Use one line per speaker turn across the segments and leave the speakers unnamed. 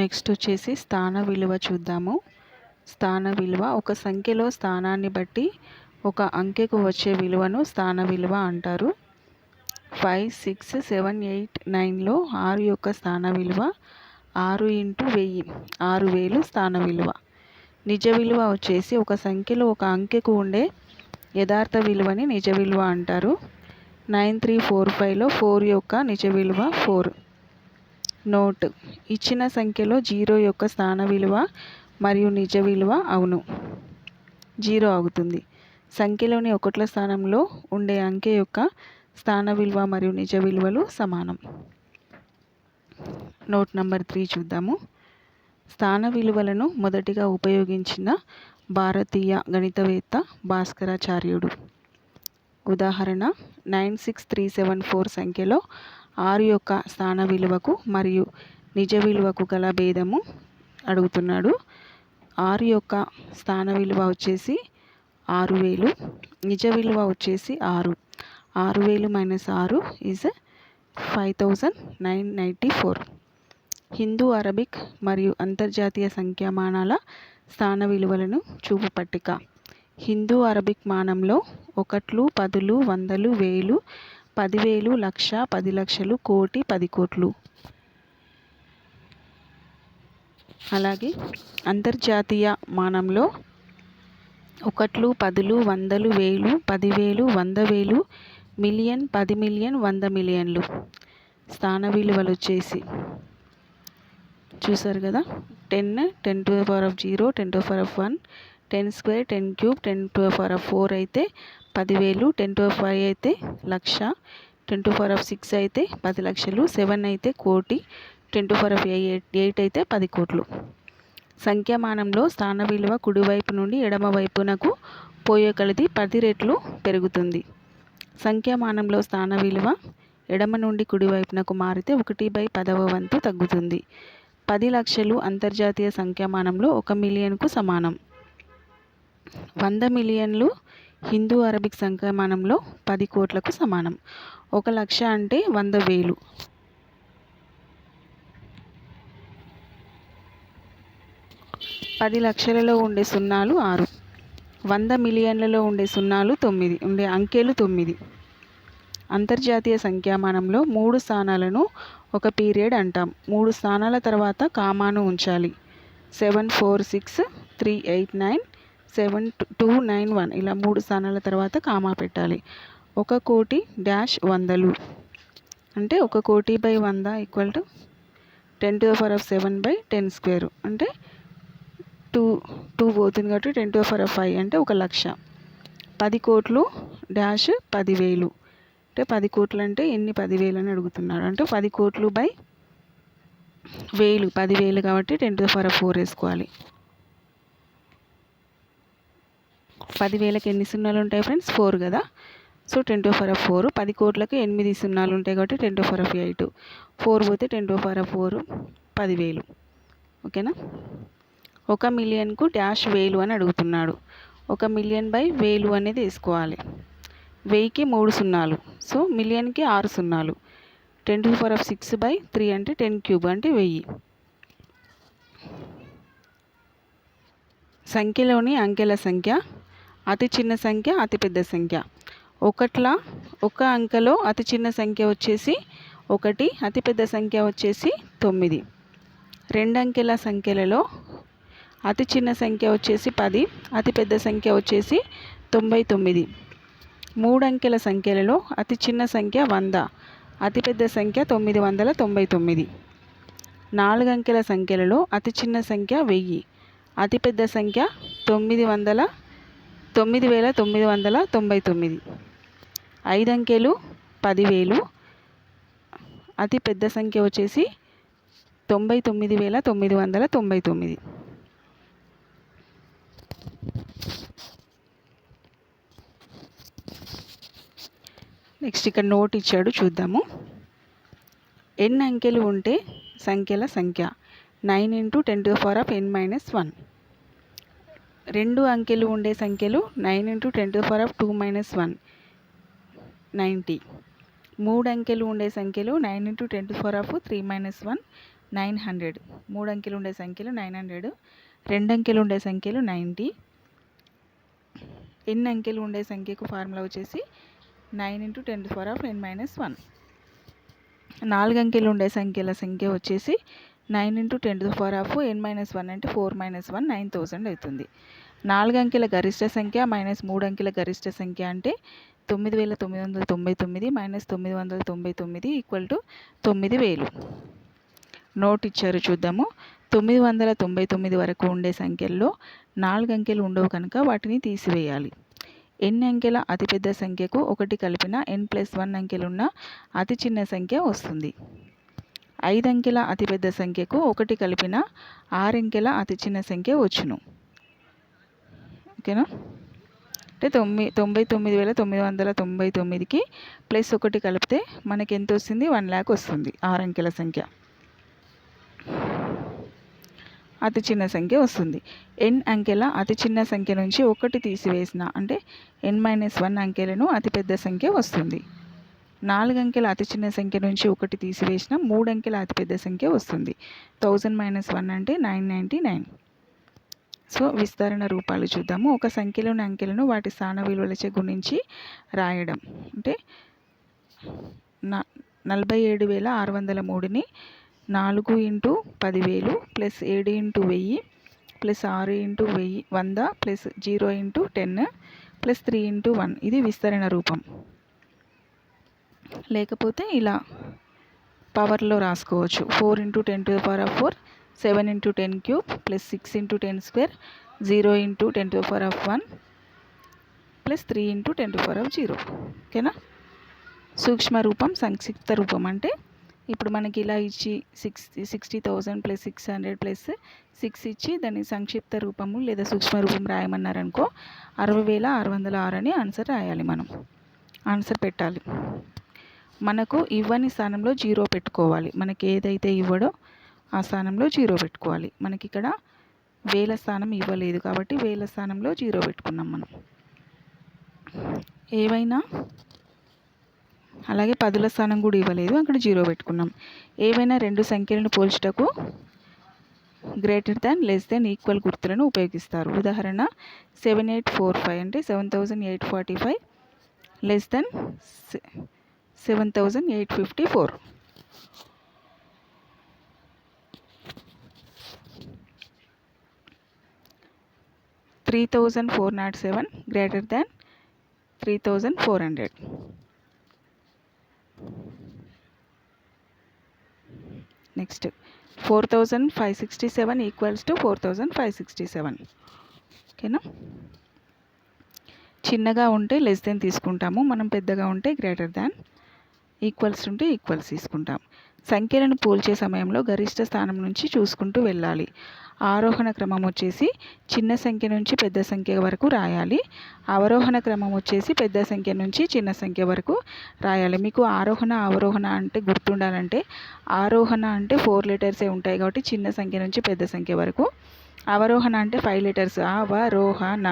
next వచ్చేసి స్థాన విలువ చూద్దాము స్థాన విలువ ఒక సంఖ్యలో స్థానాన్ని బట్టి ఒక అంకెకు వచ్చే విలువను స్థాన విలువ అంటారు ఫైవ్ సిక్స్ సెవెన్ ఎయిట్ నైన్లో ఆరు యొక్క స్థాన విలువ ఆరు ఇంటూ వెయ్యి ఆరు వేలు స్థాన విలువ నిజ విలువ వచ్చేసి ఒక సంఖ్యలో ఒక అంకెకు ఉండే యథార్థ విలువని నిజ విలువ అంటారు నైన్ త్రీ ఫోర్ ఫైవ్లో ఫోర్ యొక్క నిజ విలువ ఫోర్ నోట్ ఇచ్చిన సంఖ్యలో జీరో యొక్క స్థాన విలువ మరియు నిజ విలువ అవును జీరో అవుతుంది సంఖ్యలోని ఒకట్ల స్థానంలో ఉండే అంకె యొక్క స్థాన విలువ మరియు నిజ విలువలు సమానం నోట్ నంబర్ త్రీ చూద్దాము స్థాన విలువలను మొదటిగా ఉపయోగించిన భారతీయ గణితవేత్త భాస్కరాచార్యుడు ఉదాహరణ nine six three seven four సంఖ్యలో ఆరు యొక్క స్థాన విలువకు మరియు నిజ విలువకు గల భేదము అడుగుతున్నాడు ఆరు యొక్క స్థాన విలువ వచ్చేసి ఆరు వేలు నిజ విలువ వచ్చేసి ఆరు ఆరు వేలు మైనస్ ఆరు is five thousand nine ninety four Hindu Arabic మరియు అంతర్జాతీయ సంఖ్యామానాల స్థాన విలువలను చూపు పట్టిక హిందూ అరబిక్ మానంలో ఒకట్లు పదులు వందలు వేలు పదివేలు లక్ష పది లక్షలు కోటి పది కోట్లు అలాగే అంతర్జాతీయ మానంలో ఒకట్లు పదులు వందలు వేలు పదివేలు వంద వేలు మిలియన్ పది మిలియన్ వంద మిలియన్లు స్థాన విలువలు వచ్చేసి చూసారు కదా ten ten to power of zero ten to power of one ten square ten cube ten to power of four అయితే పదివేలు టెన్ టు ఫైవ్ అయితే లక్ష ten to power of six అయితే పది లక్షలు సెవెన్ అయితే కోటి ten to power of eight eight అయితే పది కోట్లు సంఖ్యామానంలో స్థాన విలువ కుడివైపు నుండి ఎడమ వైపునకు పోయే కలిది పది రెట్లు పెరుగుతుంది సంఖ్యామానంలో స్థాన విలువ ఎడమ నుండి కుడివైపునకు మారితే ఒకటి బై పదవ వంతు తగ్గుతుంది పది లక్షలు అంతర్జాతీయ సంఖ్యామానంలో ఒక మిలియన్కు సమానం వంద మిలియన్లు హిందూ అరబిక్ సంక్రమణంలో పది కోట్లకు సమానం ఒక లక్ష అంటే వంద వేలు పది లక్షలలో ఉండే సున్నాలు ఆరు వంద మిలియన్లలో ఉండే సున్నాలు తొమ్మిది ఉండే అంకెలు తొమ్మిది అంతర్జాతీయ సంఖ్యామానంలో మూడు స్థానాలను ఒక పీరియడ్ అంటాం మూడు స్థానాల తర్వాత కామాను ఉంచాలి seven four six three eight nine seven two nine one ఇలా మూడు స్థానాల తర్వాత కామా పెట్టాలి ఒక కోటి డాష్ వందలు అంటే ఒక కోటి బై వంద equal to ten to the power of seven by ten square అంటే టూ టూ పోతుంది కాబట్టి ten to the power of five అంటే ఒక లక్ష పది కోట్లు డాష్ పదివేలు అంటే పది కోట్లు అంటే ఎన్ని పదివేలు అని అడుగుతున్నారు అంటే పది కోట్లు బై వేలు పదివేలు కాబట్టి ten to the power of four వేసుకోవాలి పదివేలకు ఎన్ని సున్నాలు ఉంటాయి ఫ్రెండ్స్ ఫోర్ కదా so ten to power of four పది కోట్లకు ఎనిమిది సున్నాలు ఉంటాయి కాబట్టి ten to power of eight four పోతే ten to power of four పదివేలు ఓకేనా ఒక మిలియన్కు డాష్ వేలు అని అడుగుతున్నాడు ఒక మిలియన్ బై వేలు అనేది వేసుకోవాలి వెయ్యికి మూడు సున్నాలు సో మిలియన్కి ఆరు సున్నాలు ten to power of six by three అంటే టెన్ క్యూబ్ అంటే వెయ్యి సంఖ్యలోని అంకెల సంఖ్య అతి చిన్న సంఖ్య అతి పెద్ద సంఖ్య ఒకట్ల ఒక అంకెలో అతి చిన్న సంఖ్య వచ్చేసి ఒకటి అతిపెద్ద సంఖ్య వచ్చేసి తొమ్మిది రెండంకెల సంఖ్యలలో అతి చిన్న సంఖ్య వచ్చేసి పది అతిపెద్ద సంఖ్య వచ్చేసి తొంభై తొమ్మిది మూడంకెల సంఖ్యలలో అతి చిన్న సంఖ్య వంద అతిపెద్ద సంఖ్య తొమ్మిది వందల తొంభై తొమ్మిది నాలుగంకెల సంఖ్యలలో అతి చిన్న సంఖ్య వెయ్యి అతిపెద్ద సంఖ్య తొమ్మిది వందల తొమ్మిది వేల తొమ్మిది వందల తొంభై తొమ్మిది ఐదు అంకెలు పదివేలు అతి పెద్ద సంఖ్య వచ్చేసి తొంభై తొమ్మిది వేల తొమ్మిది వందల తొంభై తొమ్మిది నెక్స్ట్ ఇక్కడ నోట్ ఇచ్చాడు చూద్దాము ఎన్ అంకెలు ఉంటే సంఖ్యల సంఖ్య nine into ten to power of N minus one రెండు అంకెలు ఉండే సంఖ్యలు nine into ten to power of two minus one ninety మూడు అంకెలు ఉండే సంఖ్యలు nine into ten to power of three minus one nine hundred మూడు అంకెలు ఉండే సంఖ్యలు నైన్ హండ్రెడ్ రెండు అంకెలు ఉండే సంఖ్యలు నైంటీ ఎన్ని అంకెలు ఉండే సంఖ్యకు ఫార్ములా వచ్చేసి nine into ten to power of N minus one నాలుగు అంకెలు ఉండే సంఖ్యల సంఖ్య వచ్చేసి nine into ten to power of N minus one అంటే four minus one nine thousand అవుతుంది నాలుగు అంకెల గరిష్ట సంఖ్య మైనస్ మూడు అంకెల గరిష్ట సంఖ్య అంటే తొమ్మిది వేల తొమ్మిది వందల తొంభై తొమ్మిది మైనస్ తొమ్మిది వందల తొంభై తొమ్మిది ఈక్వల్ టు తొమ్మిది వేలు నోట్ ఇచ్చారు చూద్దాము తొమ్మిది వందల తొంభై తొమ్మిది వరకు ఉండే సంఖ్యల్లో నాలుగు అంకెలు ఉండవు కనుక వాటిని తీసివేయాలి ఎన్ని అంకెల అతిపెద్ద సంఖ్యకు ఒకటి కలిపిన ఎన్ ప్లస్ వన్ అంకెలున్న అతి చిన్న సంఖ్య వస్తుంది ఐదు అంకెల అతిపెద్ద సంఖ్యకు ఒకటి కలిపిన ఆరు అంకెల అతి చిన్న సంఖ్య వచ్చును ఓకేనా అంటే తొమ్మిది తొంభై తొమ్మిది వేల తొమ్మిది వందల తొంభై తొమ్మిదికి ప్లస్ ఒకటి కలిపితే మనకి ఎంత వస్తుంది వన్ ల్యాక్ వస్తుంది ఆరు అంకెల సంఖ్య అతి చిన్న సంఖ్య వస్తుంది ఎన్ అంకెల అతి చిన్న సంఖ్య నుంచి ఒకటి తీసివేసిన అంటే ఎన్ మైనస్ వన్ అంకెలను అతిపెద్ద సంఖ్య వస్తుంది నాలుగు అంకెల అతి చిన్న సంఖ్య నుంచి ఒకటి తీసివేసిన మూడు అంకెల అతిపెద్ద సంఖ్య వస్తుంది థౌజండ్ మైనస్ వన్ అంటే నైన్ నైంటీ నైన్ సో విస్తరణ రూపాలు చూద్దాము ఒక సంఖ్యలోని అంకెలను వాటి స్థాన విలువలచే గుణించి రాయడం అంటే నలభై ఏడు వేల ఆరు వందల మూడుని నాలుగు ఇంటూ పదివేలు ప్లస్ ఏడు ఇంటూ వెయ్యి ప్లస్ ఆరు ఇంటూ వెయ్యి వంద plus zero into ten plus three into one ఇది విస్తరణ రూపం లేకపోతే ఇలా పవర్లో రాసుకోవచ్చు four into ten to the power of four seven into ten cube plus six into ten square zero into ten to power of one plus three into ten to power of zero ఓకేనా సూక్ష్మ రూపం సంక్షిప్త రూపం అంటే ఇప్పుడు మనకి ఇలా ఇచ్చి six sixty thousand plus six hundred plus six ఇచ్చి దాన్ని సంక్షిప్త రూపము లేదా సూక్ష్మ రూపం రాయమన్నారనుకో అరవై వేల ఆరు వందల ఆరు అని ఆన్సర్ రాయాలి మనం ఆన్సర్ పెట్టాలి మనకు ఇవ్వని స్థానంలో జీరో పెట్టుకోవాలి మనకి ఏదైతే ఇవ్వడో ఆ స్థానంలో జీరో పెట్టుకోవాలి మనకి ఇక్కడ వేల స్థానం ఇవ్వలేదు కాబట్టి వేల స్థానంలో జీరో పెట్టుకున్నాం మనం ఏవైనా అలాగే పదుల స్థానం కూడా ఇవ్వలేదు అక్కడ జీరో పెట్టుకున్నాం ఏవైనా రెండు సంఖ్యలను పోల్చుటకు greater than less than equal గుర్తులను ఉపయోగిస్తారు ఉదాహరణ సెవెన్ ఎయిట్ ఫోర్ ఫైవ్ అంటే seven thousand eight forty five less than seven thousand eight fifty four three thousand four naught seven greater than three thousand four hundred next four thousand five sixty seven equals to four thousand five sixty seven ఓకేనా చిన్నగా ఉంటే less than తీసుకుంటాము మనం పెద్దగా ఉంటే greater than equals ఉంటే equals తీసుకుంటాం సంఖ్యలను పోల్చే సమయంలో గరిష్ట స్థానం నుంచి చూసుకుంటూ వెళ్ళాలి ఆరోహణ క్రమం వచ్చేసి చిన్న సంఖ్య నుంచి పెద్ద సంఖ్య వరకు రాయాలి అవరోహణ క్రమం వచ్చేసి పెద్ద సంఖ్య నుంచి చిన్న సంఖ్య వరకు రాయాలి మీకు ఆరోహణ అవరోహణ అంటే గుర్తుండాలంటే ఆరోహణ అంటే ఫోర్ లెటర్సే ఉంటాయి కాబట్టి చిన్న సంఖ్య నుంచి పెద్ద సంఖ్య వరకు అవరోహణ అంటే ఫైవ్ లెటర్స్ అవరోహణ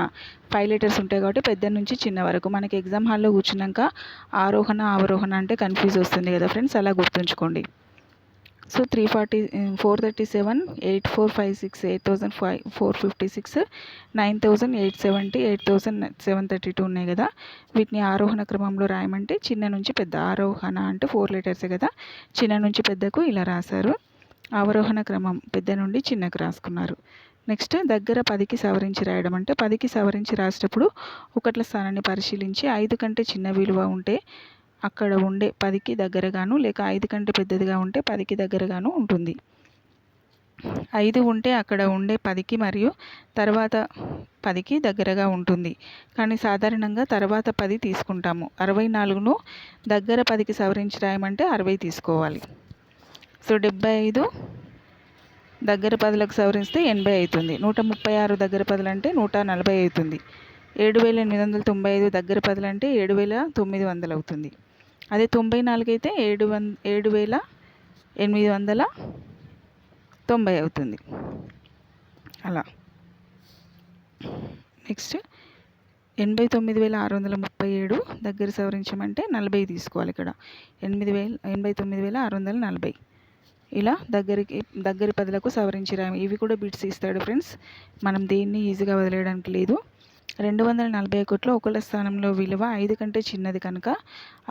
ఫైవ్ లెటర్స్ ఉంటాయి కాబట్టి పెద్ద నుంచి చిన్న వరకు మనకి ఎగ్జామ్ హాల్లో కూర్చున్నాక ఆరోహణ అవరోహణ అంటే కన్ఫ్యూజ్ వస్తుంది కదా ఫ్రెండ్స్ అలా గుర్తుంచుకోండి so three forty four thirty seven eight four five six eight thousand five four fifty six nine thousand eight seventy eight thousand seven thirty two ఉన్నాయి కదా వీటిని ఆరోహణ క్రమంలో రాయమంటే చిన్న నుంచి పెద్ద ఆరోహణ అంటే ఫోర్ లెటర్సే కదా చిన్న నుంచి పెద్దకు ఇలా రాశారు అవరోహణ క్రమం పెద్ద నుండి చిన్నకు రాసుకున్నారు నెక్స్ట్ దగ్గర పదికి సవరించి రాయడం అంటే పదికి సవరించి రాసేటప్పుడు ఒకట్ల స్థానాన్ని పరిశీలించి ఐదు కంటే చిన్న విలువ ఉంటే అక్కడ ఉండే పదికి దగ్గరగాను లేక ఐదు కంటే పెద్దదిగా ఉంటే పదికి దగ్గరగాను ఉంటుంది ఐదు ఉంటే అక్కడ ఉండే పదికి మరియు తర్వాత పదికి దగ్గరగా ఉంటుంది కానీ సాధారణంగా తర్వాత పది తీసుకుంటాము అరవై నాలుగును దగ్గర పదికి సవరించి రాయమంటే అరవై తీసుకోవాలి సో డెబ్బై ఐదు దగ్గర పదులకు సవరిస్తే ఎనభై అవుతుంది నూట ముప్పై ఆరు దగ్గర పదులు అంటే నూట నలభై అవుతుంది ఏడు వేల ఎనిమిది వందల తొంభై ఐదు దగ్గర పదులు అంటే ఏడు వేల తొమ్మిది వందలు అవుతుంది అదే తొంభై నాలుగు అయితే ఏడు వం ఏడు వేల ఎనిమిది వందల తొంభై అవుతుంది అలా నెక్స్ట్ ఎనభై తొమ్మిది వేల ఆరు వందల ముప్పై ఏడు దగ్గర సవరించమంటే నలభై తీసుకోవాలి ఇక్కడ ఎనిమిది వేల ఎనభై తొమ్మిది వేల ఆరు వందల నలభై ఇలా దగ్గరికి దగ్గరి పదులకు సవరించరాము ఇవి కూడా బిట్స్ ఇస్తాడు ఫ్రెండ్స్ మనం దేన్ని ఈజీగా వదిలేయడానికి లేదు రెండు వందల నలభై ఒకటిలో ఒకళ్ళ స్థానంలో విలువ ఐదు కంటే చిన్నది కనుక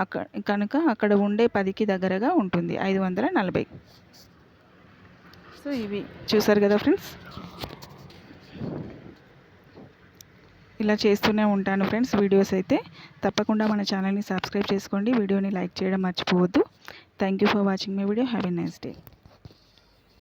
అక్కడ కనుక అక్కడ ఉండే పదికి దగ్గరగా ఉంటుంది ఐదు వందల నలభై సో ఇవి చూసారు కదా ఫ్రెండ్స్ ఇలా చేస్తూనే ఉంటాను ఫ్రెండ్స్ వీడియోస్ అయితే తప్పకుండా మన ఛానల్ని సబ్స్క్రైబ్ చేసుకోండి వీడియోని లైక్ చేయడం మర్చిపోవద్దు thank you for watching my video have a nice day